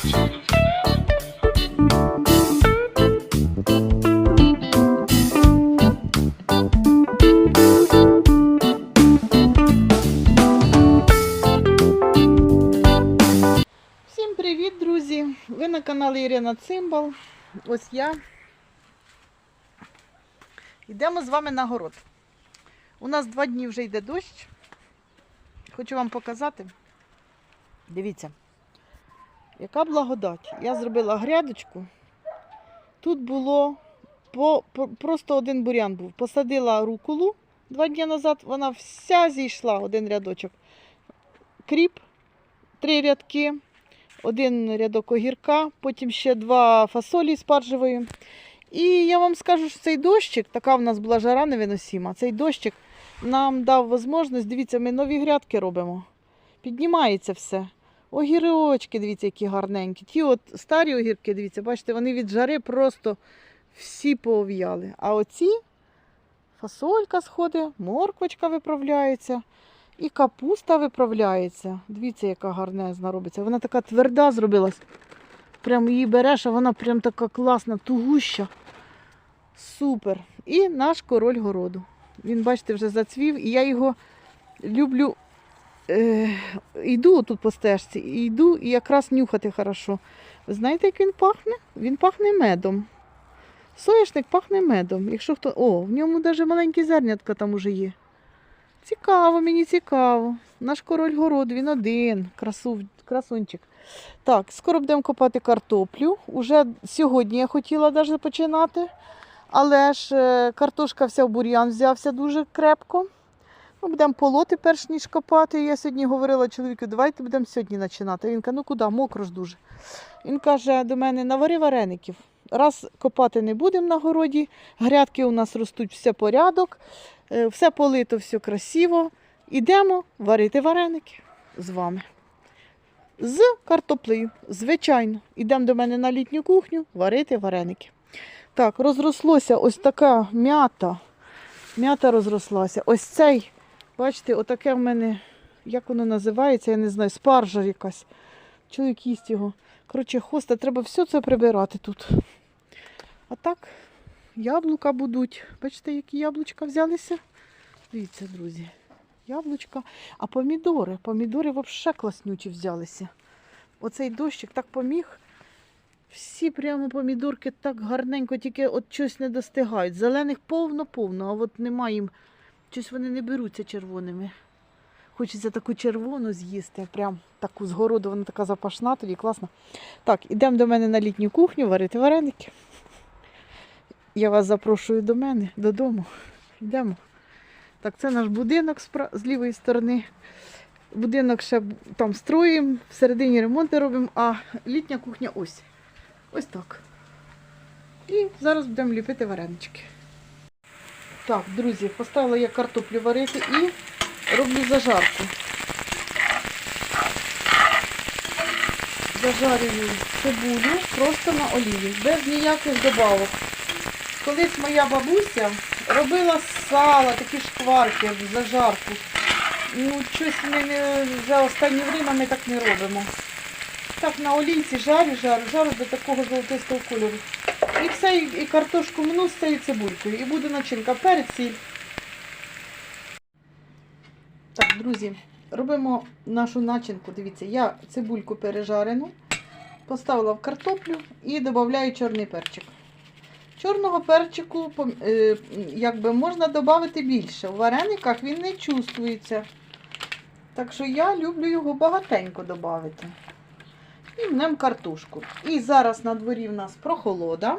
Всім привіт, друзі! Ви на каналі Ірина Цимбал. Ось я. Йдемо з вами на город. У нас два дні вже йде дощ. Хочу вам показати. Дивіться, яка благодать. Я зробила грядочку. Тут було по, по- просто один бурян був. Посадила руколу два дні назад, вона вся зійшла, один рядочок. Кріп, три рядки один рядок огірка, потім ще два фасолі спаржевої. І я вам скажу, що цей дощик, така в нас була жара невиносима, цей дощик нам дав можливість, дивіться, ми нові грядки робимо. Піднімається все. Огірочки, дивіться, які гарненькі. Ті от старі огірки, дивіться, бачите, вони від жари просто всі поов'яли. А оці фасолька сходить, морквочка виправляється. І капуста виправляється. Дивіться, яка гарнезна робиться. Вона така тверда зробилась. Прям її береш, а вона прям така класна, тугуща. Супер. І наш король городу. Він, бачите, вже зацвів, і я його люблю. Е, йду тут по стежці, і йду і якраз нюхати хорошо. Ви знаєте, як він пахне? Він пахне медом. Соняшник пахне медом. Якщо хто. О, в ньому навіть маленькі зернятка там уже є. Цікаво, мені цікаво. Наш король городу, він один, красу, красунчик. Так, скоро будемо копати картоплю. Уже сьогодні я хотіла навіть починати, але ж е, картошка вся в бур'ян взявся дуже крепко. Ми будемо полоти перш ніж копати. Я сьогодні говорила чоловіку, давайте будемо сьогодні починати. Він каже, ну куди, мокро ж дуже. Він каже до мене, навари вареників. Раз копати не будемо на городі, грядки у нас ростуть, все порядок. Е, Все полито, все красиво. Ідемо варити вареники з вами. З картоплею, звичайно. Ідемо до мене на літню кухню варити вареники. Так, розрослося ось така м'ята. М'ята розрослася. Ось цей, бачите, отаке в мене, як воно називається, я не знаю, спаржа якась. Чоловік їсть його. Коротше, хоста, треба все це прибирати тут. А так, Яблука будуть. Бачите, які яблучка взялися? Дивіться, друзі. Яблучка. А помідори. Помідори взагалі класнючі взялися. Оцей дощик так поміг. Всі прямо помідорки так гарненько, тільки от щось не достигають. Зелених повно-повно, а от немає їм. Щось вони не беруться червоними. Хочеться таку червону з'їсти, прям таку з городу, вона така запашна, тоді класна. Так, ідемо до мене на літню кухню варити вареники. Я вас запрошую до мене додому. Йдемо. Так, це наш будинок з лівої сторони. Будинок ще там строїмо, всередині ремонти робимо, а літня кухня ось. Ось так. І зараз будемо ліпити варенички. Так, друзі, поставила я картоплю варити і роблю зажарку. Зажарюю цибулю просто на олії, без ніяких добавок. Колись моя бабуся робила з сала, такі шкварки в зажарку. Ну, щось ми не, за останнє время ми так не робимо. Так на олійці жарю, жарю, жарю до такого золотистого кольору. І все, і, картошку мну з цією цибулькою. І буде начинка перець, сіль. Так, друзі, робимо нашу начинку. Дивіться, я цибульку пережарену, поставила в картоплю і додаю чорний перчик. Чорного перчику е, якби можна додати більше. В варениках він не чувствується. Так що я люблю його багатенько додати. І мнем картошку. І зараз на дворі в нас прохолода.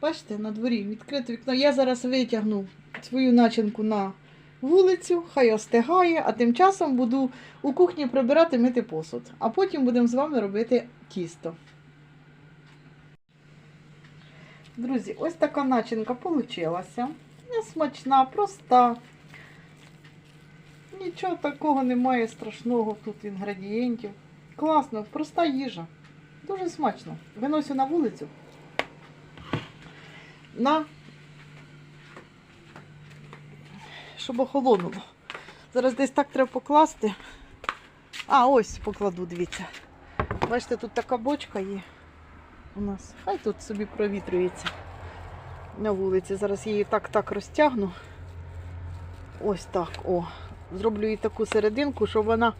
Бачите, на дворі відкрите вікно. Я зараз витягну свою начинку на вулицю, хай остигає, а тим часом буду у кухні прибирати мити посуд. А потім будемо з вами робити тісто. Друзі, ось така начинка получилася. Несмачна, проста. Нічого такого немає страшного тут інгредієнтів. Класно, проста їжа. Дуже смачно. Виносю на вулицю. На, щоб охолонуло. Зараз десь так треба покласти. А, ось покладу, дивіться. Бачите, тут така бочка є у нас. Хай тут собі провітрюється на вулиці. Зараз її так-так розтягну. Ось так. О. Зроблю їй таку серединку, щоб вона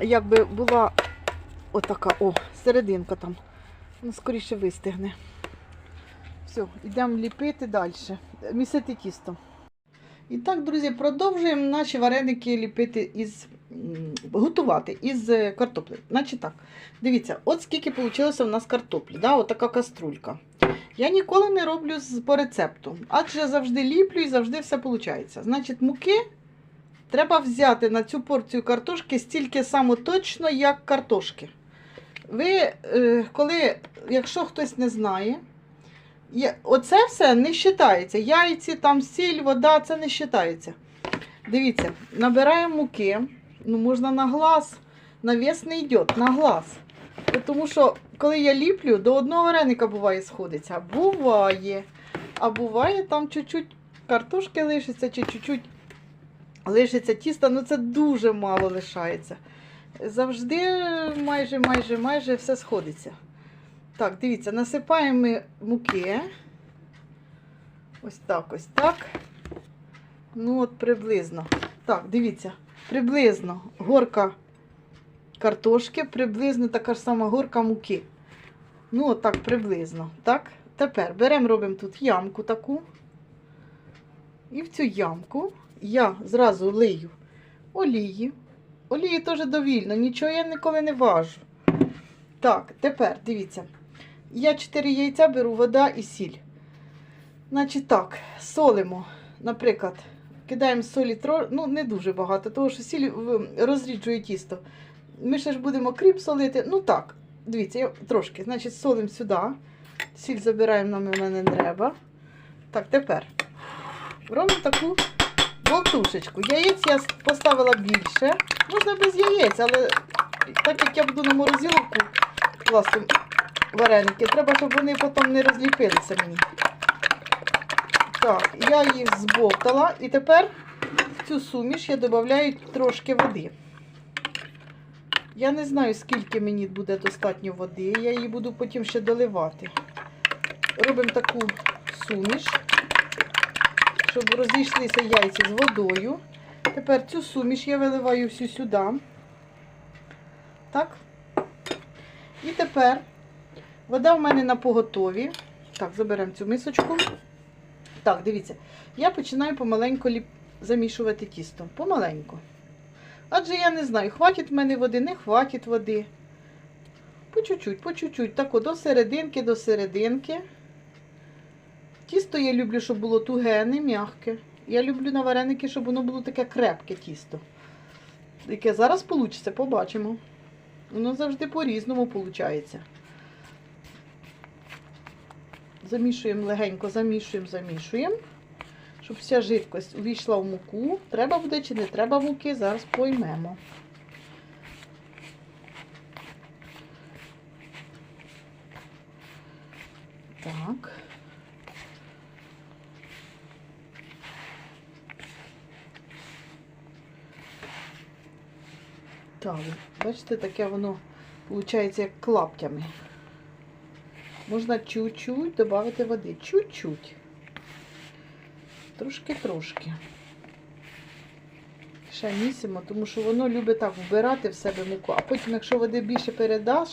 якби була отака, о, серединка там. Ну, скоріше вистигне. Все, йдемо ліпити далі. Місити тісто. І так, друзі, продовжуємо наші вареники ліпити із готувати із е, картоплі. Значить так, дивіться, от скільки вийшло у нас картоплі, да, от каструлька. Я ніколи не роблю по рецепту, адже завжди ліплю і завжди все виходить. Значить, муки треба взяти на цю порцію картошки стільки само точно, як картошки. Ви, е, коли, якщо хтось не знає, оце все не вважається. Яйці, там сіль, вода, це не вважається. Дивіться, набираємо муки, ну можна на глаз, на вес не йде, на глаз. Тому що, коли я ліплю, до одного вареника буває сходиться. Буває. А буває там чуть-чуть картошки лишиться, чи чуть-чуть лишиться тіста, ну це дуже мало лишається. Завжди майже, майже, майже все сходиться. Так, дивіться, насипаємо муки. Ось так, ось так. Ну, от приблизно. Так, дивіться, приблизно горка картошки, приблизно така ж сама горка муки. Ну, от так, приблизно. Так, тепер беремо, робимо тут ямку таку. І в цю ямку я зразу лию олії. Олії теж довільно, нічого я ніколи не важу. Так, тепер дивіться. Я 4 яйця беру, вода і сіль. Значить так, солимо. Наприклад, кидаємо солі ну, не дуже багато, тому що сіль розріджує тісто. Ми ще ж будемо кріп солити. Ну так, дивіться, я трошки. Значить, солимо сюди. Сіль забираємо нам вона не треба. Так, тепер робимо таку болтушечку. Яєць я поставила більше. Можна без яєць, але так як я буду на морозиловку класти вареники, треба, щоб вони потім не розліпилися мені. Так, я їх збовтала і тепер в цю суміш я додаю трошки води. Я не знаю, скільки мені буде достатньо води, я її буду потім ще доливати. Робимо таку суміш, щоб розійшлися яйця з водою. Тепер цю суміш я виливаю всю сюди. Так. І тепер вода в мене на поготові. Так, заберемо цю мисочку. Так, дивіться, я починаю помаленьку замішувати тісто. Помаленьку. Адже я не знаю, хватить в мене води, не хватить води. По чуть-чуть, по чуть-чуть. Так, от, до серединки, до серединки. Тісто я люблю, щоб було туге, не м'яке. Я люблю на вареники, щоб воно було таке крепке тісто. Яке зараз вийде, побачимо. Воно завжди по-різному виходить. Замішуємо легенько, замішуємо, замішуємо. Щоб вся жидкость увійшла в муку. Треба буде чи не треба муки, зараз поймемо. Так. Так, бачите, таке воно виходить як клаптями. Можна чуть-чуть додати води. Чуть-чуть. Трошки-трошки. Ще місимо, тому що воно любить так вбирати в себе муку. А потім, якщо води більше передаш,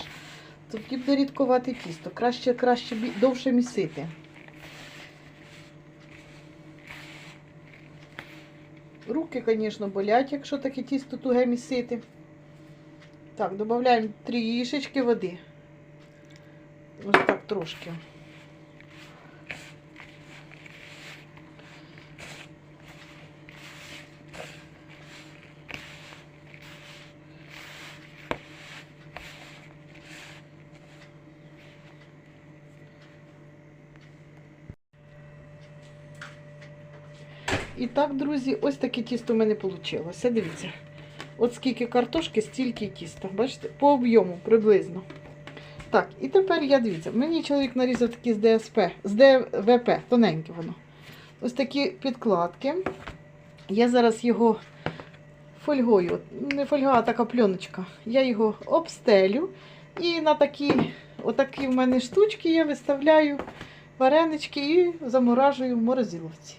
то буде рідкувати тісто. Краще, краще довше місити. Руки, звісно, болять, якщо таке тісто туге місити. Так, додаємо трішечки води. Ось так трошки. І так, друзі, ось таке тісто в мене вийшло. Дивіться. От скільки картошки, стільки тіста. Бачите, по об'єму приблизно. Так, і тепер я дивіться, мені чоловік нарізав такі з ДСП, з ДВП, тоненьке воно. Ось такі підкладки. Я зараз його фольгою, не фольга, а така пленочка. Я його обстелю. І на такі, отакі в мене штучки я виставляю варенички і заморажую в морозиловці.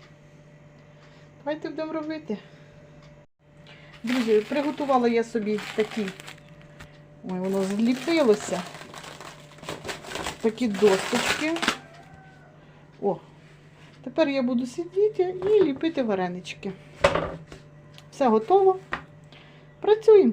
Давайте будемо робити. Друзі, приготувала я собі такі. Ой, воно зліпилося. Такі досточки. О, тепер я буду сидіти і ліпити варенички. Все готово. Працюємо.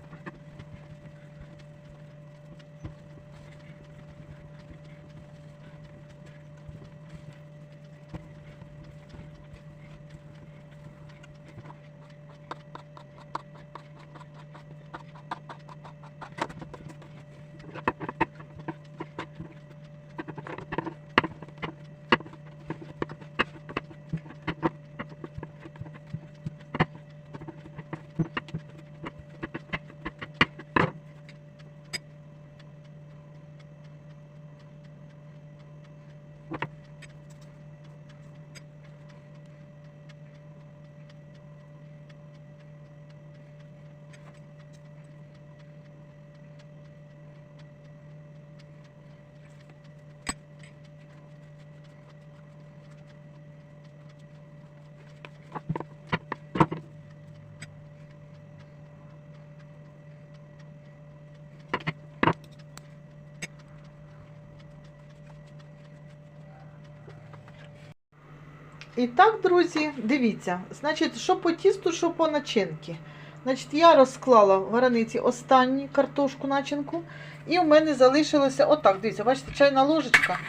І так, друзі, дивіться, значить, що по тісту, що по начинки. Значить, я розклала в варениці останню картошку начинку. І в мене залишилося отак, дивіться, бачите, чайна ложечка.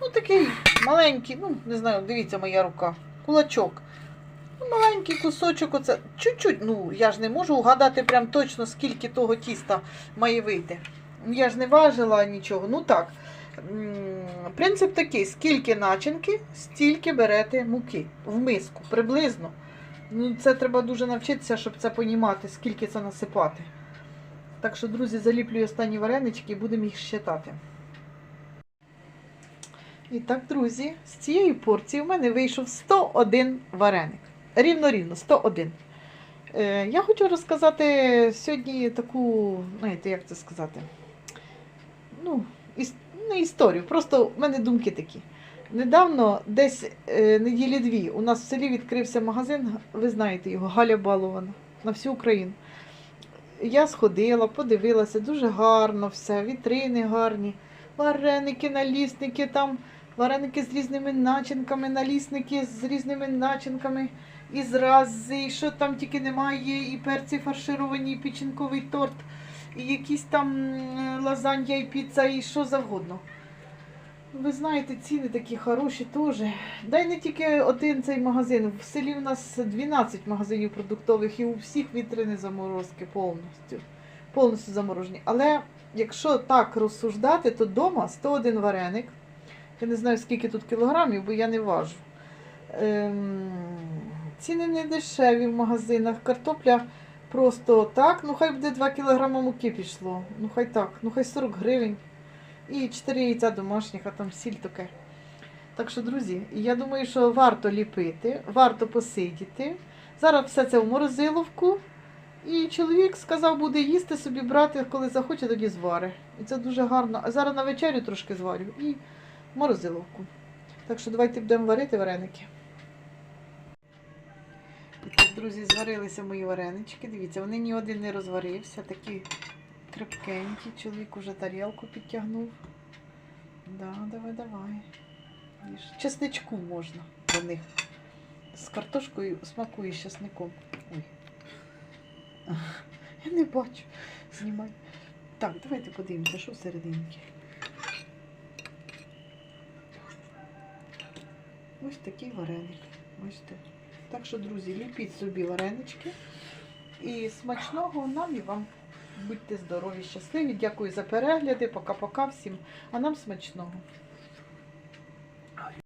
Ну, такий маленький, ну, не знаю, дивіться, моя рука, кулачок. Ну, маленький кусочок, оце чуть-чуть. Ну, я ж не можу угадати прям точно, скільки того тіста має вийти. Я ж не важила нічого. Ну так. Принцип такий: скільки начинки, стільки берете муки в миску, приблизно. Ну, це треба дуже навчитися, щоб це понімати, скільки це насипати. Так що, друзі, заліплюю останні варенички і будемо їх щитати. І так, друзі, з цієї порції в мене вийшов 101 вареник. Рівно-рівно, 101. Е, я хочу розказати сьогодні таку, знаєте, як це сказати? Ну, не історію, просто в мене думки такі. Недавно, десь е, неділі дві, у нас в селі відкрився магазин, ви знаєте його, Галя Балована на всю Україну. Я сходила, подивилася, дуже гарно все, вітрини гарні, вареники, налісники, там вареники з різними начинками, налісники з різними начинками, і зрази, і що там тільки немає, і перці фаршировані, і печінковий торт, і якісь там м, лазанья, і піца, і що завгодно. Ви знаєте, ціни такі хороші теж. Дай не тільки один цей магазин. В селі у нас 12 магазинів продуктових і у всіх вітрини заморозки повністю. Повністю заморожені. Але якщо так розсуждати, то вдома 101 вареник. Я не знаю, скільки тут кілограмів, бо я не важу. Ем, ціни не дешеві в магазинах. Картопля просто так. Ну хай буде 2 кілограми муки пішло. Ну хай так, ну хай 40 гривень. І 4 яйця домашніх, а там сіль таке. Так що, друзі, я думаю, що варто ліпити, варто посидіти. Зараз все це в морозиловку. І чоловік сказав, буде їсти собі брати, коли захоче, тоді звари. І це дуже гарно. А зараз на вечерю трошки зварю і морозиловку. Так що давайте будемо варити вареники. Так, друзі, зварилися мої варенички. Дивіться, вони ні один не розварився, такі крепкенькі. Чоловік уже тарілку підтягнув. Да, давай, давай. Чесничку можна до них. З картошкою смакує з чесником. Ой. Я не бачу. Знімай. Так, давайте подивимося, що всерединки. Ось такий вареник. Бачите. Так що, друзі, ліпіть собі варенички. І смачного нам і вам. Будьте здорові, щасливі. Дякую за перегляди. Пока-пока всім. А нам смачного.